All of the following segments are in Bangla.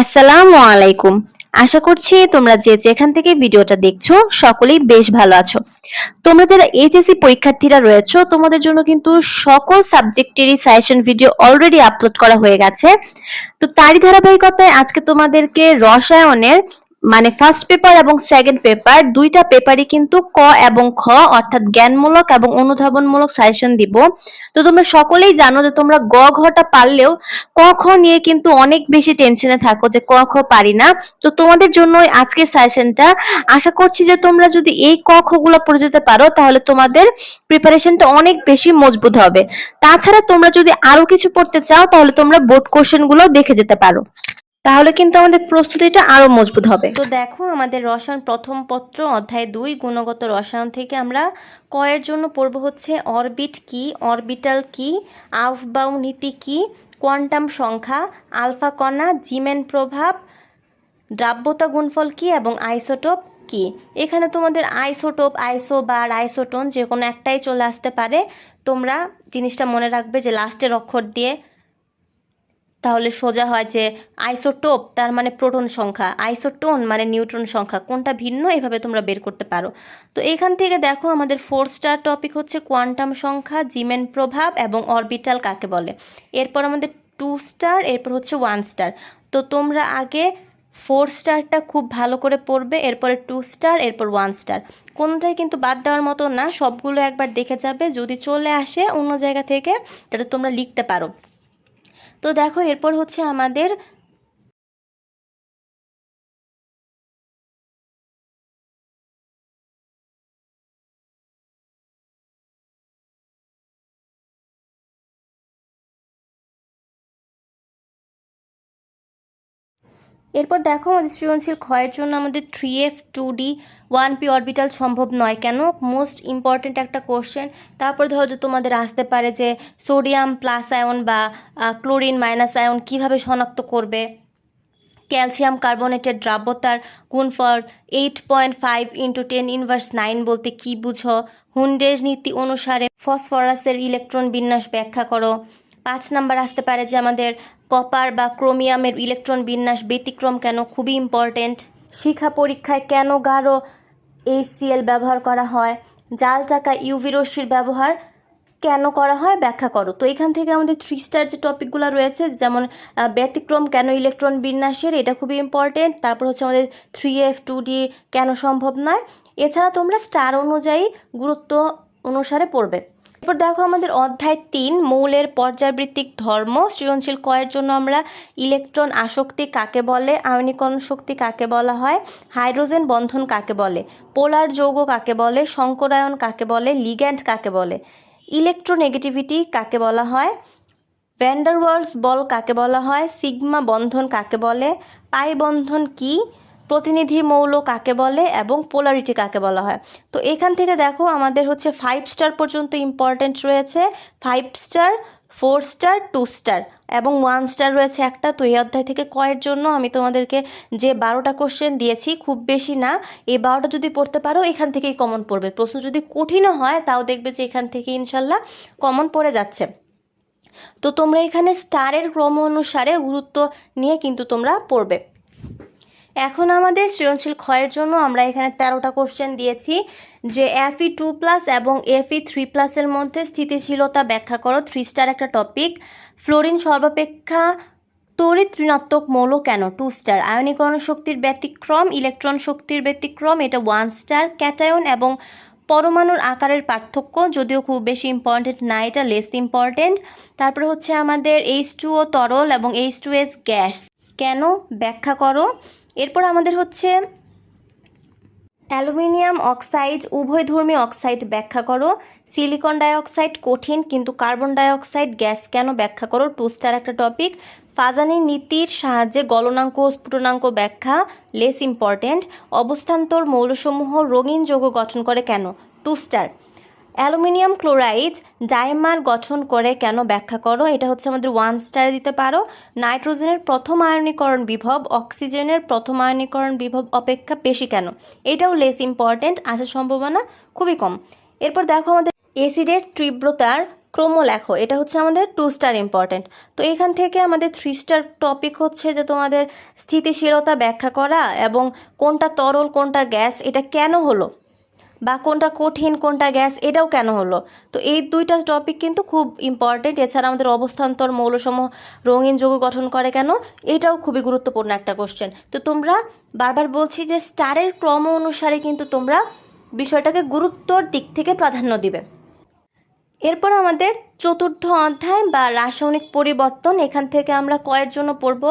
আসসালামু আলাইকুম। আশা করছি তোমরা যে যেখান থেকে ভিডিওটা দেখছ, সকলেই বেশ ভালো আছো। তোমরা যারা এইচএসসি পরীক্ষার্থীরা রয়েছো, তোমাদের জন্য কিন্তু সকল সাবজেক্টেরই সাজেশন ভিডিও অলরেডি আপলোড করা হয়ে গেছে। তো তারই ধারাবাহিকতায় আজকে তোমাদেরকে রসায়নের মানে ফার্স্ট পেপার এবং সেকেন্ড পেপার দুইটা পেপারই কিন্তু ক এবং খ, অর্থাৎ জ্ঞানমূলক এবং অনুধাবনমূলক সাজেশন দিব। তো তোমরা সকলেই জানো যে তোমরা গ ঘটা পারলেও ক, খ নিয়ে কিন্তু অনেক বেশি টেনশনে থাকো যে ক, খ পারি না। তো তোমাদের জন্য আজকের সাজেশনটা আশা করছি যে তোমরা যদি এই ক, খ গুলো পড়ে যেতে পারো, তাহলে তোমাদের প্রিপারেশনটা অনেক বেশি মজবুত হবে। তাছাড়া তোমরা যদি আরও কিছু পড়তে চাও, তাহলে তোমরা বোর্ড কোশ্চেনগুলো দেখে যেতে পারো। তাহলে কিন্তু আমাদের প্রস্তুতিটা আরও মজবুত হবে। তো দেখো আমাদের রসায়ন প্রথম পত্র অধ্যায় দুই, গুণগত রসায়ন থেকে আমরা কয়ের জন্য পড়ব হচ্ছে অরবিট কি, অরবিটাল কি আউফবাউ নীতি কি, কোয়ান্টাম সংখ্যা, আলফা কণা, জিমেন প্রভাব, দ্রাব্যতা গুণফল কি এবং আইসোটোপ কি। এখানে তোমাদের আইসোটোপ আইসো বার আইসোটোন যে কোনো একটাই চলে আসতে পারে। তোমরা জিনিসটা মনে রাখবে যে লাস্টের অক্ষর দিয়ে তাহলে সোজা হয় যে আইসোটোপ, তার মানে প্রোটন সংখ্যা। আইসোটোন মানে নিউট্রন সংখ্যা। কোনটা ভিন্ন, এভাবে তোমরা বের করতে পারো। তো এখান থেকে দেখো আমাদের ফোর স্টার টপিক হচ্ছে কোয়ান্টাম সংখ্যা, জিমেন প্রভাব এবং অরবিটাল কাকে বলে। এরপর আমাদের টু স্টার, এরপর হচ্ছে ওয়ান স্টার। তো তোমরা আগে ফোর স্টারটা খুব ভালো করে পড়বে, এরপরে টু স্টার, এরপর ওয়ান স্টার। কোনটাই কিন্তু বাদ দেওয়ার মতো না, সবগুলো একবার দেখে যাবে। যদি চলে আসে অন্য জায়গা থেকে যাতে তোমরা লিখতে পারো। তো দেখো এরপর হচ্ছে আমাদের এরপর দেখো আমাদের সৃজনশীল ক্ষয়ের জন্য আমাদের three F two D one P orbital সম্ভব নয় কেন? মোস্ট ইম্পর্ট্যান্ট একটা কোশ্চেন তারপর ধরো যে তোমাদের আসতে পারে যে সোডিয়াম প্লাস আয়ন বা ক্লোরিন মাইনাস আয়ন কীভাবে শনাক্ত করবে? ক্যালসিয়াম কার্বনেটের দ্রাব্যতার গুণফল eight point five into ten inverse nine বলতে কি বুঝো? হুন্ডের নীতি অনুসারে ফসফরাসের ইলেকট্রন বিন্যাস ব্যাখ্যা করো। পাঁচ নাম্বার আসতে পারে যে আমাদের কপার বা ক্রোমিয়ামের ইলেকট্রন বিন্যাস ব্যতিক্রম কেন খুবই ইম্পর্টেন্ট শিখা পরীক্ষায় কেন গাঢ় এইচসিএল ব্যবহার করা হয়? জাল চাকা ইউভি রশ্মির ব্যবহার কেন করা হয়? ব্যাখ্যা করো। তো এখান থেকে আমাদের থ্রি স্টার যে টপিকগুলো রয়েছে, যেমন ব্যতিক্রম কেন ইলেকট্রন বিন্যাসের, এটা খুবই ইম্পর্টেন্ট তারপর হচ্ছে আমাদের থ্রি এফ টু ডি কেন সম্ভব নয়? এছাড়া তোমরা স্টার অনুযায়ী গুরুত্ব অনুসারে পড়বে। এরপর দেখো আমাদের অধ্যায় তিন, মৌলের পর্যাবৃত্তিক ধর্ম, সৃজনশীল কয়ের জন্য আমরা ইলেকট্রন আসক্তি কাকে বলে, আয়নীকরণ শক্তি কাকে বলা হয়, হাইড্রোজেন বন্ধন কাকে বলে, পোলার যৌগ কাকে বলে সংকরায়ন কাকে বলে, লিগ্যান্ড কাকে বলে, ইলেকট্রোনেগেটিভিটি কাকে বলা হয় ভ্যান্ডারওয়ালস বল কাকে বলা হয়, সিগমা বন্ধন কাকে বলে, পাই বন্ধন কি প্রতিনিধি মৌল কাকে বলে এবং পোলারিটি কাকে বলা হয়? তো এখান থেকে দেখো আমাদের হচ্ছে ফাইভ স্টার পর্যন্ত ইম্পর্ট্যান্ট রয়েছে। Five star four star two star এবং ওয়ান স্টার রয়েছে একটা। তো এই অধ্যায় থেকে কয়ের জন্য আমি তোমাদেরকে যে বারোটা কোশ্চেন দিয়েছি, খুব বেশি না, এই বারোটা যদি পড়তে পারো, এখান থেকেই কমন পড়বে। প্রশ্ন যদি কঠিনও হয়, তাও দেখবে যে এখান থেকে ইনশাল্লাহ কমন পড়ে যাচ্ছে। তো তোমরা এখানে স্টারের ক্রম অনুসারে গুরুত্ব নিয়ে কিন্তু তোমরা পড়বে। এখন আমাদের সৃজনশীল ক্ষয়ের জন্য আমরা এখানে তেরোটা কোশ্চেন দিয়েছি, যে এফই টু প্লাস এবং এফই থ্রি প্লাসের মধ্যে স্থিতিশীলতা ব্যাখ্যা করো থ্রি স্টার একটা টপিক ফ্লোরিন সর্বাপেক্ষা তড়িৎ ঋণাত্মক মৌল কেন? টু স্টার আয়নীকরণ শক্তির ব্যতিক্রম ইলেকট্রন শক্তির ব্যতিক্রম, এটা ওয়ান স্টার ক্যাটায়ন এবং পরমাণুর আকারের পার্থক্য যদিও খুব বেশি ইম্পর্টেন্ট না, এটা লেস ইম্পর্টেন্ট তারপরে হচ্ছে আমাদের এইচ টু ও তরল এবং এইচ টু এস গ্যাস। কেন? ব্যাখ্যা করো। এরপর আমাদের হচ্ছে অ্যালুমিনিয়াম অক্সাইড, উভয়ধর্মী অক্সাইড ব্যাখ্যা করো। সিলিকন ডাইঅক্সাইড কঠিন, কিন্তু কার্বন ডাইঅক্সাইড গ্যাস কেন ব্যাখ্যা করো? টু স্টার একটা টপিক। ফাজানি নীতির সাহায্যে গলনাঙ্ক ও স্ফুটনাঙ্ক ব্যাখ্যা লেস ইম্পর্টেন্ট অবস্থান্তর মৌলসমূহ রঙিন যৌগ গঠন করে কেন? Two star aluminium chloride dimer গঠন করে কেন ব্যাখ্যা করো? এটা হচ্ছে আমাদের ওয়ান স্টার দিতে পারো। নাইট্রোজেনের প্রথম আয়নীকরণ বিভব, অক্সিজেনের প্রথম আয়নীকরণ বিভব অপেক্ষা বেশি কেন? এটাও লেস ইম্পর্টেন্ট আসার সম্ভাবনা খুবই কম। এরপর দেখো আমাদের এসিডের তীব্রতার ক্রম লেখো এটা হচ্ছে আমাদের টু স্টার ইম্পর্টেন্ট তো এখান থেকে আমাদের থ্রি স্টার টপিক হচ্ছে যে তোমাদের স্থিতিশীলতা ব্যাখ্যা করা এবং কোনটা তরল, কোনটা গ্যাস, এটা কেন হলো? বা কোনটা কঠিন, কোনটা গ্যাস, এটাও কেন হলো? তো এই দুইটা টপিক কিন্তু খুব ইম্পর্টেন্ট এছাড়া আমাদের অবস্থান্তর মৌলসমূহ রঙিন যৌগ গঠন করে কেন? এটাও খুবই গুরুত্বপূর্ণ একটা কোশ্চেন তো তোমরা বারবার বলছি যে স্টারের ক্রম অনুসারে কিন্তু তোমরা বিষয়টাকে গুরুত্বর দিক থেকে প্রাধান্য দিবে। এরপর আমাদের চতুর্থ অধ্যায় বা রাসায়নিক পরিবর্তন। এখান থেকে আমরা কয়ের জন্য পড়ব।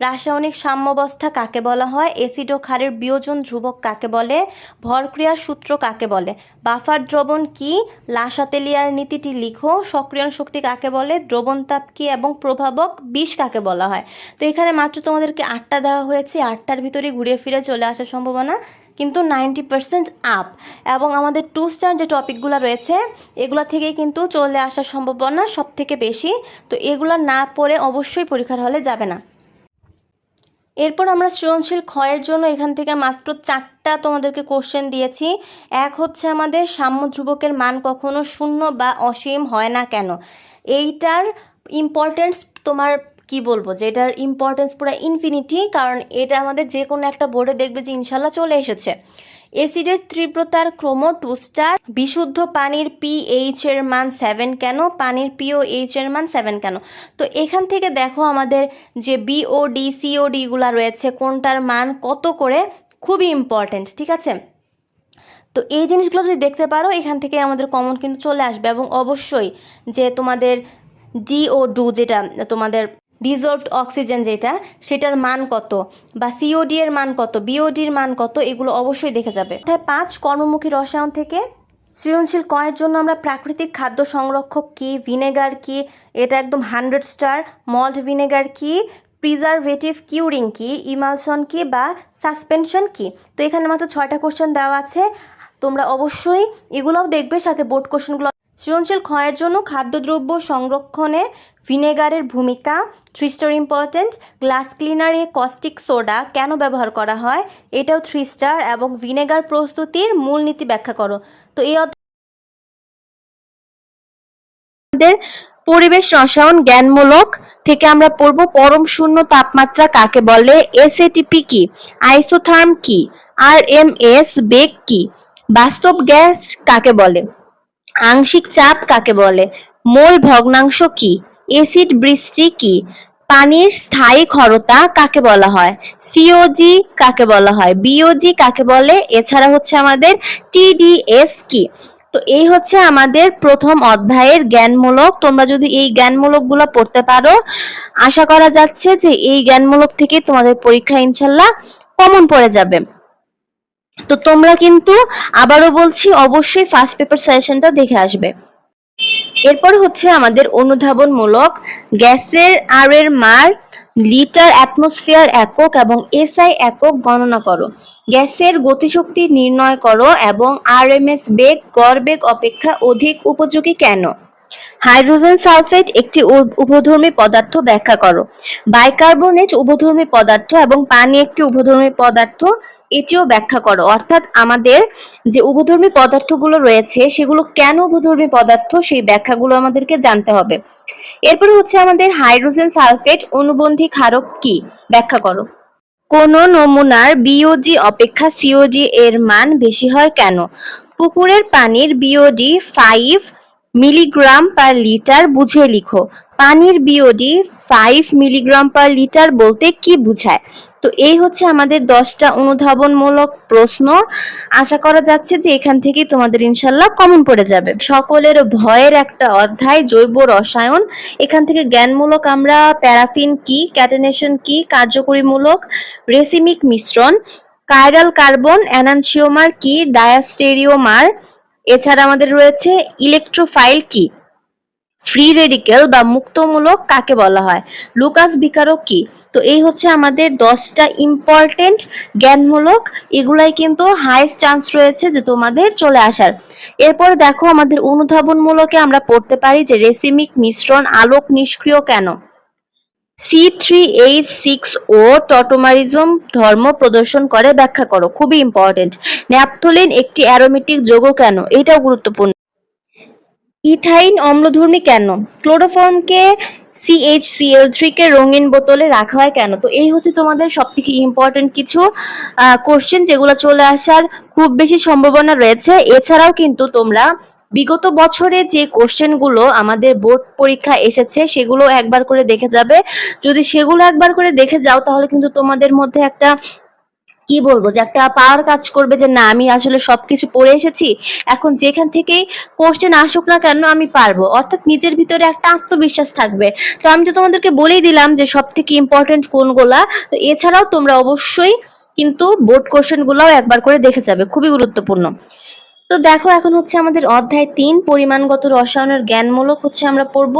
রাসায়নিক সাম্যবস্থা কাকে বলা হয়? অ্যাসিড ও ক্ষারের বিয়োজন ধ্রুবক কাকে বলে? ভরক্রিয়ার সূত্র কাকে বলে? বাফার দ্রবণ কি? লাসাতেলিয়ার নীতিটি লিখো। সক্রিয়ণ শক্তি কাকে বলে? দ্রবণ তাপ কি এবং প্রভাবক বিষ কাকে বলা হয়? তো এখানে মাত্র তোমাদেরকে আটটা দেওয়া হয়েছে। আটটার ভিতরে ঘুরে ফিরে চলে আসার সম্ভাবনা কিন্তু নাইনটি পার্সেন্ট আপ। এবং আমাদের টু স্টার যে টপিকগুলো রয়েছে, এগুলা থেকেই কিন্তু চলে আসার সম্ভাবনা সব থেকে বেশি। তো এগুলো না পড়ে অবশ্যই পরীক্ষার হলে যাবে না। এরপর আমরা সৃজনশীল ক্ষয়ের জন্য এখান থেকে মাত্র চারটা তোমাদেরকে কোশ্চেন দিয়েছি। এক হচ্ছে আমাদের সাম্য ধ্রুবকের মান কখনো শূন্য বা অসীম হয় না কেন? এইটার ইম্পর্টেন্স তোমার কি বলব? যে এটার ইম্পর্টেন্স পুরো ইনফিনিটি কারণ এটা আমাদের যে কোনো একটা বোর্ডে দেখবে যে ইনশাল্লাহ চলে এসেছে। এসিডের তীব্রতার ক্রম টু স্টার বিশুদ্ধ পানির পিএইচ এর মান সেভেন কেন? পানির পিওএইচ এর মান সেভেন কেন? তো এখান থেকে দেখো আমাদের যে বিওডি সিওডিগুলো রয়েছে, কোনটার মান কত করে? খুবই ইম্পর্টেন্ট ঠিক আছে? তো এই জিনিসগুলো যদি দেখতে পারো, এখান থেকে আমাদের কমন কিন্তু চলে আসবে। এবং অবশ্যই যে তোমাদের ডি ও ডু যেটা তোমাদের ডিজলভড অক্সিজেন যেটা, সেটার মান কত বা সিওডি এর মান কত বিওডির মান কত, এগুলো অবশ্যই দেখে যাবে। অর্থাৎ পাঁচ, কর্মমুখী রসায়ন থেকে। সৃজনশীল কয়ের জন্য আমরা প্রাকৃতিক খাদ্য সংরক্ষক কি, ভিনেগার কি, এটা একদম হান্ড্রেড স্টার, মল্ট ভিনেগার কি, প্রিজারভেটিভ কিউরিং কি, ইমালসন কি বা সাসপেনশন কি? তো এখানে মাত্র ছয়টা কোশ্চেন দেওয়া আছে। তোমরা অবশ্যই এগুলোও দেখবে, সাথে বোর্ড কোশ্চেনগুলো সৃজনশীল ক্ষয়ের জন্য খাদ্যদ্রব্য সংরক্ষণে ভিনেগারের ভূমিকা থ্রি স্টার ইম্পর্টেন্ট গ্লাস ক্লিনারে কস্টিক সোডা কেন ব্যবহার করা হয়, এটাও থ্রি স্টার এবং ভিনেগার প্রস্তুতির মূলনীতি ব্যাখ্যা করো। তো এই পরিবেশ রসায়ন জ্ঞানমূলক থেকে আমরা পড়ব পরম শূন্য তাপমাত্রা কাকে বলে এসএটিপি কি আইসোথার্ম কি আর এম এস বেগ কি, বাস্তব গ্যাস কাকে বলে? আংশিক চাপ কাকে বলে? মোল ভগ্নাংশ কি? এসিড বৃষ্টি কি? পানির স্থায়ী ক্ষরতা কাকে বলা হয়? সিওজি কাকে বলা হয়? বিওজি কাকে বলে? এছাড়া হচ্ছে আমাদের টিডিএস কি? তো এই হচ্ছে আমাদের প্রথম অধ্যায়ের জ্ঞানমূলক। তোমরা যদি এই জ্ঞানমূলকগুলো পড়তে পারো, আশা করা যাচ্ছে যে এই জ্ঞানমূলক থেকে তোমাদের পরীক্ষা ইনশাল্লাহ কমন পড়ে যাবে। তো তোমরা কিন্তু আবারও বলছি, অবশ্যই ফার্স্ট পেপার সাজেশনটা দেখে আসবে। এরপর হচ্ছে আমাদের অনুধাবনমূলক গ্যাসের আর এর মার লিটার অ্যাটমসফিয়ার একক এবং এসআই একক গণনা করো। গ্যাসের গতিশক্তি নির্ণয় করো এবং আরএমএস বেগ, গড় বেগ অপেক্ষা অধিক উপযোগী কেন? হাইড্রোজেন সালফেট একটি উভধর্মী পদার্থ ব্যাখ্যা করো। বাইকার্বনেট উভধর্মী পদার্থ এবং পানি একটি উভধর্মী পদার্থ এটিও ব্যাখ্যা করো। অর্থাৎ আমাদের যে উভধর্মী পদার্থগুলো রয়েছে, সেগুলো কেন উভধর্মী পদার্থ? সেই ব্যাখ্যাগুলো আমাদেরকে জানতে হবে। এরপরে হচ্ছে আমাদের হাইড্রোজেন সালফেট অনুবন্ধী ক্ষারক কি? ব্যাখ্যা করো। কোন নমুনার বিওজি অপেক্ষা সিওজি এর মান বেশি হয় কেন? পুকুরের পানির BOD five milligram per litre বুঝে লিখো। পানির BOD five milligram per litre বলতে কি বোঝায়? তো এই হচ্ছে আমাদের দশটা অনুধাবনমূলক প্রশ্ন। আশা করা যাচ্ছে যে এখান থেকে তোমাদের ইনশাল্লাহ কমন পড়ে যাবে। সকলের ভয়ের একটা অধ্যায়, জৈব রসায়ন। এখান থেকে জ্ঞানমূলক আমরা প্যারাফিন কি, ক্যাটেনেশন কি, কার্যকরীমূলক, রেসিমিক মিশ্রণ কাইরাল কার্বন অ্যানানসিওমার কি ডায়াস্টেরিওমার এছাড়া আমাদের রয়েছে ইলেকট্রোফাইল কি। ফ্রি রেডিকেল বা মুক্তমূলক কাকে বলা হয়? লুকাস বিকারক কি? তো এই হচ্ছে আমাদের দশটা ইম্পর্টেন্ট জ্ঞানমূলক, এগুলাই কিন্তু হাইস্ট চান্স রয়েছে যে তোমাদের চলে আসার। এরপর দেখো আমাদের অনুধাবনমূলকে আমরা পড়তে পারি যে রেসিমিক মিশ্রণ আলোক নিষ্ক্রিয় কেন? সি থ্রি এইট সিক্স ও টটোমারিজম ধর্ম প্রদর্শন করে, ব্যাখ্যা করো, খুবই ইম্পর্টেন্ট ন্যাপথোলিন একটি অ্যারোমেটিক যৌগ কেন? এটাও গুরুত্বপূর্ণ। ইথাইন অম্লধর্মী কেন? ক্লোরোফর্মকে সিএইচসিএল থ্রি কে রঙিন বোতলে রাখা হয় কেন? তো এই হচ্ছে তোমাদের সব থেকে ইম্পর্টেন্ট কিছু কোশ্চেন যেগুলো চলে আসার খুব বেশি সম্ভাবনা রয়েছে। এছাড়াও কিন্তু তোমরা বিগত বছরে যে কোশ্চেনগুলো আমাদের বোর্ড পরীক্ষা এসেছে, সেগুলো একবার করে দেখে যাবে। যদি সেগুলো একবার করে দেখে যাও, তাহলে কিন্তু তোমাদের মধ্যে একটা কি বলব, যে একটা পাওয়ার কাজ করবে যে না, আমি আসলে সবকিছু পড়ে এসেছি, এখন যেখান থেকেই কোশ্চেন আসুক না কেন আমি পারব। অর্থাৎ নিজের ভিতরে একটা আত্মবিশ্বাস থাকবে। তো আমি তো তোমাদেরকে বলেই দিলাম যে সব থেকে ইম্পর্টেন্ট কোনগুলা, তো এছাড়াও তোমরা অবশ্যই কিন্তু বোর্ড কোশ্চেন গুলাও একবার করে দেখে যাবে, খুবই গুরুত্বপূর্ণ। তো দেখো, এখন হচ্ছে আমাদের অধ্যায় তিন, পরিমাণগত রসায়নের জ্ঞানমূলক হচ্ছে আমরা পড়ব।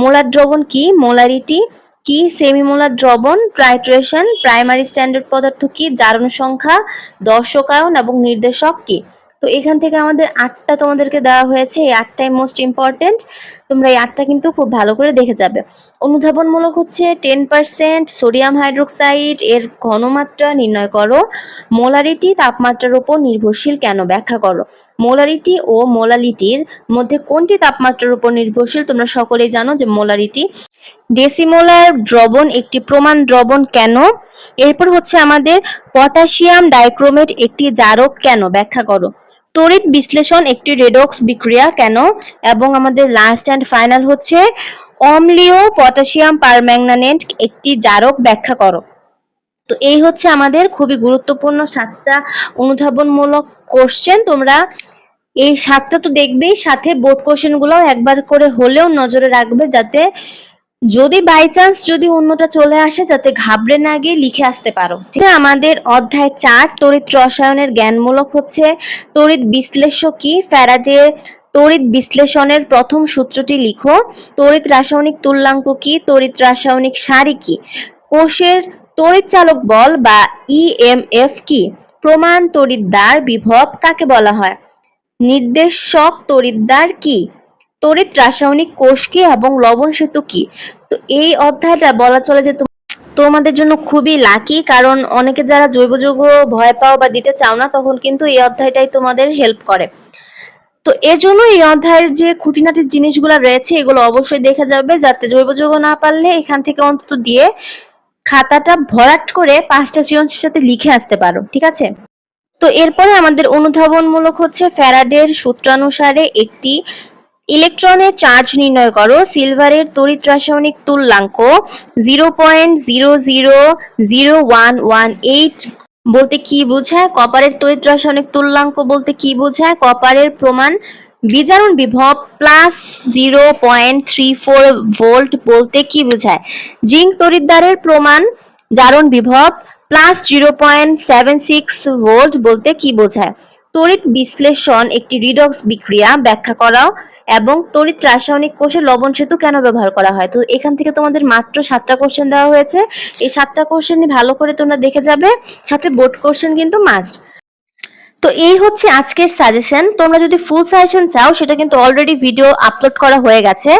মোলার দ্রবণ কি? মোলারিটি। কি? সেমিমোলার দ্রবণ, ট্রাইট্রেশন, প্রাইমারি স্ট্যান্ডার্ড পদার্থ কি? জারণ সংখ্যা, দর্শকায়ন এবং নির্দেশক কি? তো এখান থেকে আমাদের আটটা তোমাদেরকে দেওয়া হয়েছে। এই আটটাই মোস্ট ইম্পর্টেন্ট তোমরা এই আটটা কিন্তু খুব ভালো করে দেখে যাবে। অনুধাবনমূলক হচ্ছে টেন পার্সেন্ট সোডিয়াম হাইড্রোক্সাইড এর ঘনমাত্রা নির্ণয় করো। মোলারিটি তাপমাত্রার উপর নির্ভরশীল কেন ব্যাখ্যা করো? মোলারিটি ও মোলালিটির মধ্যে কোনটি তাপমাত্রার উপর নির্ভরশীল? তোমরা সকলেই জানো যে মোলারিটি ডেসিমোলার দ্রবণ, একটি প্রমাণ দ্রবণ কেন? এরপর হচ্ছে আমাদের পটাশিয়াম ডাইক্রোমেট একটি জারক কেন? ব্যাখ্যা করো। তড়িৎ বিশ্লেষণ একটি রেডক্স বিক্রিয়া, কেন? এবং আমাদের লাস্ট অ্যান্ড ফাইনাল হচ্ছে, অম্লীয় পটাশিয়াম পারম্যাঙ্গানেট একটি জারক ব্যাখ্যা করো। তো এই হচ্ছে আমাদের খুবই গুরুত্বপূর্ণ সাতটা অনুধাবনমূলক কোশ্চেন তোমরা এই সাতটা তো দেখবেই, সাথে বোর্ড কোশ্চেনগুলো একবার করে হলেও নজরে রাখবে যাতে যদি বাই চান্স যদি অন্যটা চলে আসে, যাতে ঘাবড়ে না গিয়ে লিখে আসতে পারো। ঠিক আছে? আমাদের অধ্যায় চার, তড়িৎ রসায়নের জ্ঞানমূলক হচ্ছে, তড়িৎ কি? ফ্যারাডের তড়িৎ বিশ্লেষণের প্রথম সূত্রটি লিখো। তড়িৎ রাসায়নিক তুল্যাঙ্ক কি? তড়িৎ রাসায়নিক সারি কি? কোষের তড়িৎ চালক বল বা ইএমএফ কি? প্রমাণ তড়িৎদ্বার বিভব কাকে বলা হয়? নির্দেশক তড়িৎদ্বার কি? তড়িৎ রাসায়নিক কোষ কি এবং লবণ সেতু কি? তো এই অধ্যায়টা বলা চলে যে তোমাদের জন্য খুবই লাকি কারণ অনেকে যারা জৈব যৌগ ভয় পাও বা দিতে চাও না, তখন কিন্তু এই অধ্যায়টাই তোমাদের হেল্প করে। তো এর জন্য এই অধ্যায়ের যে খুঁটিনাটি জিনিসগুলো রয়েছে, এগুলো অবশ্যই দেখে যাবে, যাতে জৈব যৌগ না পারলে এখান থেকে অন্তত দিয়ে খাতাটা ভরাট করে পাঁচটা সৃজনশীল সাথে লিখে আসতে পারো, ঠিক আছে? তো এরপরে আমাদের অনুধাবনমূলক হচ্ছে ফ্যারাডের সূত্রানুসারে একটি ইলেকট্রনের চার্জ নির্ণয় করো, সিলভারের তড়িৎ রাসায়নিক তুল্যাঙ্ক zero point zero zero zero one one eight বলতে কি বোঝায়? কপারের তড়িৎ রাসায়নিক তুল্যাঙ্ক বলতে কি বোঝায়? কপারের প্রমাণ বিজারণ বিভব plus zero point three four volt বলতে কি বোঝায়? জিঙ্ক তড়িৎদ্বারের প্রমাণ জারণ বিভব plus zero point seven six volt বলতে কি বোঝায়? তড়িৎ বিশ্লেষণ একটি রিডক্স বিক্রিয়া। ব্যাখ্যা করাও এবং তড়িৎ রাসায়নিক কোষে লবণ সেতু কেন ব্যবহার করা হয়? তো এখান থেকে তোমাদের মাত্র সাতটা কোশ্চেন দেওয়া হয়েছে। এই সাতটা কোশ্চেন ভালো করে তোমরা দেখে যাবে। সাথে বোর্ড কোশ্চেন কিন্তু মাস্ট তো এই হচ্ছে আজকের সাজেশন তোমরা যদি ফুল সাজেশন চাও, সেটা কিন্তু অলরেডি ভিডিও আপলোড করা হয়ে গেছে।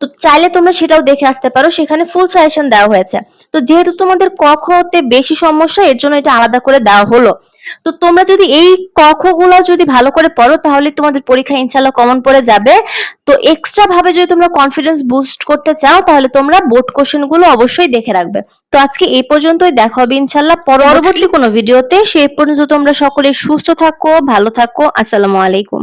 তো চাইলে তোমরা সেটাও দেখে আসতে পারো, সেখানে ফুল সাজেশন দেওয়া হয়েছে। তো যেহেতু তোমাদের ক খতে বেশি সমস্যা, এর জন্য এটা আলাদা করে দেওয়া হলো। তো তোমরা যদি এই ক খ যদি ভালো করে পড়ো, তাহলে তোমাদের পরীক্ষা ইনশাল্লাহ কমন পড়ে যাবে। তো এক্সট্রা ভাবে যদি তোমরা কনফিডেন্স বুস্ট করতে চাও তাহলে তোমরা বোর্ড কোশ্চেনগুলো অবশ্যই দেখে রাখবে। তো আজকে এই পর্যন্তই দেখা হবে ইনশাল্লাহ পরবর্তী কোনো ভিডিওতে সেই পর্যন্ত তোমরা সকলে সুস্থ থাকো ভালো থাকো। আসসালামু আলাইকুম।